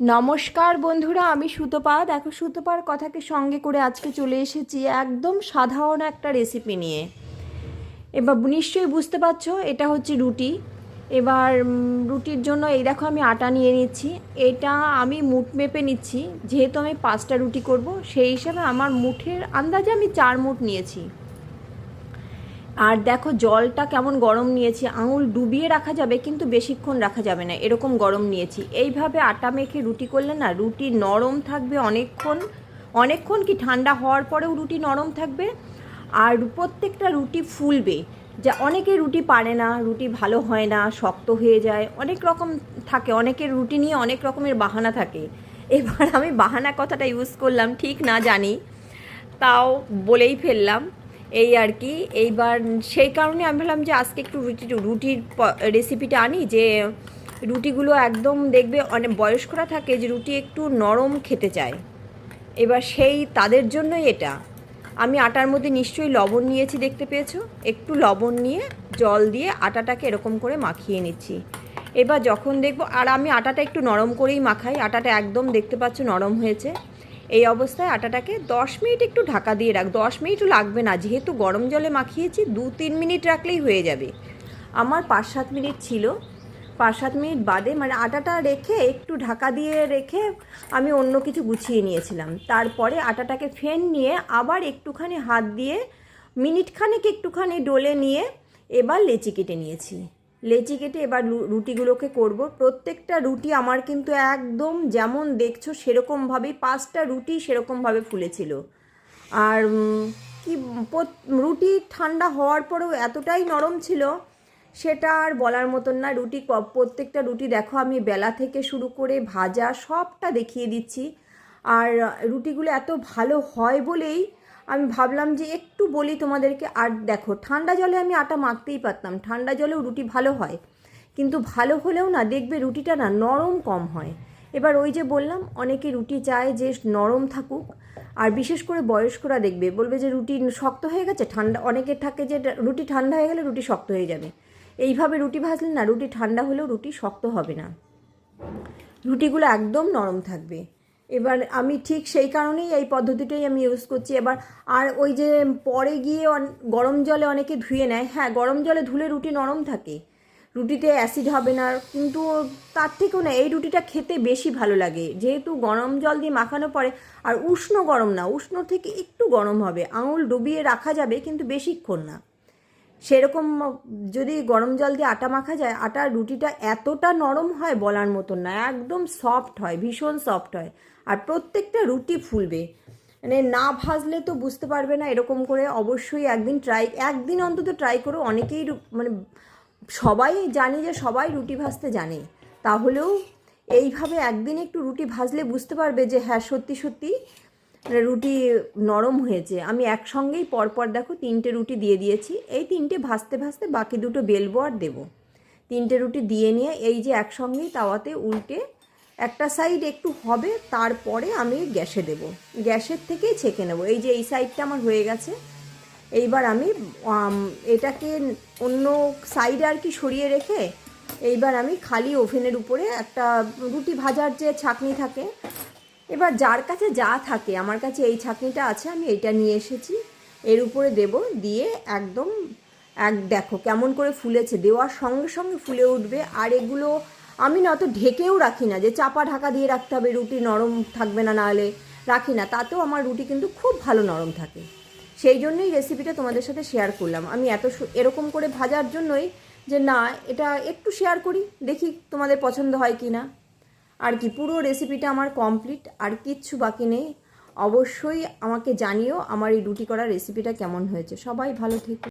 নমস্কার বন্ধুরা, আমি সুতপা দেখো সুতপার কথাকে সঙ্গে করে আজকে চলে এসেছি একদম সাধারণ একটা রেসিপি নিয়ে। এবার নিশ্চয়ই বুঝতে পারছ, এটা হচ্ছে রুটি। এবার রুটির জন্য এই দেখো আমি আটা নিয়ে নিচ্ছি। এটা আমি মুঠ মেপে নিচ্ছি। যেহেতু আমি পাঁচটা রুটি করব, সেই হিসাবে আমার মুঠের আন্দাজে আমি চার মুঠ নিয়েছি। আর দেখো জলটা কেমন গরম নিয়েছি, আঙুল ডুবিয়ে রাখা যাবে কিন্তু বেশিক্ষণ রাখা যাবে না, এরকম গরম নিয়েছি। এইভাবে আটা মেখে রুটি করলে না, রুটি নরম থাকবে অনেকক্ষণ অনেকক্ষণ কি ঠান্ডা হওয়ার পরেও রুটি নরম থাকবে? আর প্রত্যেকটা রুটি ফুলবে। যা অনেকে রুটি পারে না, রুটি ভালো হয় না, শক্ত হয়ে যায়, অনেক রকম থাকে, অনেকের রুটি নিয়ে অনেক রকমের বাহানা থাকে। এবার আমি বাহানা কথাটা ইউজ করলাম, ঠিক না জানি, তাও বলেই ফেললাম। এই আর কি। এইবার সেই কারণে আমি ভাবলাম যে আজকে একটু রুটি, রুটির রেসিপিটা আনি যে রুটিগুলো একদম দেখবে অনেক বয়স্করা থাকে যে রুটি একটু নরম খেতে চায়। এবার সেই তাদের জন্যই এটা। আমি আটার মধ্যে নিশ্চয়ই লবণ নিয়েছি দেখতে পেয়েছ? একটু লবণ নিয়ে জল দিয়ে আটাটাকে এরকম করে মাখিয়ে নিচ্ছি। এবার যখন দেখব, আর আমি আটাটা একটু নরম করেই মাখাই, আটাটা একদম দেখতে পাচ্ছ নরম হয়েছে। এই অবস্থায় আটাটাকে দশ মিনিট একটু ঢাকা দিয়ে রাখ। দশ মিনিটও লাগবে না, যেহেতু গরম জলে মাখিয়েছি, দু তিন মিনিট রাখলেই হয়ে যাবে। আমার পাঁচ সাত মিনিট ছিল। পাঁচ সাত মিনিট বাদে মানে আটাটা রেখে একটু ঢাকা দিয়ে রেখে আমি অন্য কিছু গুছিয়ে নিয়েছিলাম। তারপরে আটাটাকে ফেন নিয়ে আবার একটুখানি হাত দিয়ে মিনিটখানেক একটুখানি ডলে নিয়ে এবার লেচি কেটে নিয়েছি। লেচি কেটে এবার রুটিগুলোকে করব। প্রত্যেকটা রুটি আমার কিন্তু একদম যেমন দেখছ সেরকমভাবেই, পাঁচটা রুটি সেরকমভাবে ফুলেছিল। আর কি রুটি ঠান্ডা হওয়ার পরেও এতটাই নরম ছিল, সেটা আর বলার মতন না। রুটি প্রত্যেকটা রুটি দেখো আমি বেলা থেকে শুরু করে ভাজা সবটা দেখিয়ে দিচ্ছি। আর রুটিগুলো এত ভালো হয় বলেই আমি ভাবলাম যে একটু বলি তোমাদেরকে, আর দেখো, ঠান্ডা জলে আমি আটা মাখতেই পারতাম। ঠান্ডা জলেও রুটি ভালো হয়। কিন্তু ভালো হলেও না, দেখবে রুটিটা না নরম কম হয়। এবার ওই যে বললাম, অনেকে রুটি চায় যে নরম থাকুক, আর বিশেষ করে বয়স্করা দেখবে, বলবে যে রুটি শক্ত হয়ে গেছে, ঠান্ডা অনেকের থাকে যে রুটি ঠান্ডা হয়ে গেলে রুটি শক্ত হয়ে যাবে। এইভাবে রুটি ভাজলে না, রুটি ঠান্ডা হলেও রুটি শক্ত হবে না। রুটিগুলো একদম নরম থাকবে। এবার আমি ঠিক সেই কারণেই এই পদ্ধতিটাই আমি ইউজ করছি। এবার আর ওই যে পরে গিয়ে গরম জলে অনেকে ধুয়ে নেয়। হ্যাঁ গরম জলে ধুলে রুটি নরম থাকে। রুটিতে অ্যাসিড হবে না, কিন্তু তার থেকেও না, এই রুটিটা খেতে বেশি ভালো লাগে। যেহেতু গরম জল দিয়ে মাখানো পরে, আর উষ্ণ গরম না, উষ্ণ থেকে একটু গরম হবে। আঙুল ডুবিয়ে রাখা যাবে, কিন্তু বেশিক্ষণ না। সেরকম, যদি গরম জল দিয়ে আটা মাখা যায় আটার রুটিটা এতটা নরম হয় বলার মতন না, একদম সফট হয়, ভীষণ সফট হয়। আর প্রত্যেকটা রুটি ফুলবে। মানে না ভাজলে তো বুঝতে পারবে না এরকম করে, অবশ্যই একদিন ট্রাই একদিন অন্তত ট্রাই করো। অনেকেই মানে সবাই জানি যে সবাই রুটি ভাজতে জানে। তাহলেও এইভাবে একদিন একটু রুটি ভাজলে বুঝতে পারবে যে হ্যাঁ সত্যি সত্যি রুটি নরম হয়েছে। আমি একসঙ্গেই পরপর দেখো তিনটে রুটি দিয়ে দিয়েছি। এই তিনটে ভাজতে ভাজতে বাকি দুটো বেলবো আর দেবো। তিনটে রুটি দিয়ে নিয়ে এই যে একসঙ্গেই তাওয়াতে উল্টে একটা সাইড একটু হবে, তারপরে আমি গ্যাসে দেব। গ্যাসের থেকেই ছেঁকে নেব। এই যে এই সাইডটা আমার হয়ে গেছে। এইবার আমি এটাকে অন্য সাইডে আর কি সরিয়ে রেখে এইবার আমি খালি ওভেনের উপরে একটা রুটি ভাজার যে ছাঁকনি থাকে এবার যার কাছে যা থাকে, আমার কাছে এই ছাঁকনিটা আছে, আমি এটা নিয়ে এসেছি। এর উপরে দেব, দিয়ে একদম, এক দেখো কেমন করে ফুলেছে, দেওয়ার সঙ্গে সঙ্গে ফুলে উঠবে। আর এগুলো আমি না অত ঢেকেও রাখি না, যে চাপা ঢাকা দিয়ে রাখতে হবে, রুটি নরম থাকবে না নাহলে রাখি না, তাতেও আমার রুটি কিন্তু খুব ভালো নরম থাকে। সেই জন্যই রেসিপিটা তোমাদের সাথে শেয়ার করলাম। আমি এত এরকম করে ভাজার জন্যই যে না, এটা একটু শেয়ার করি, দেখি তোমাদের পছন্দ হয় কি না আর কি, পুরো রেসিপিটা আমার কমপ্লিট আর কিচ্ছু বাকি নেই। অবশ্যই আমাকে জানিও আমার এই রুটি করা রেসিপিটা কেমন হয়েছে। সবাই ভালো থেকো।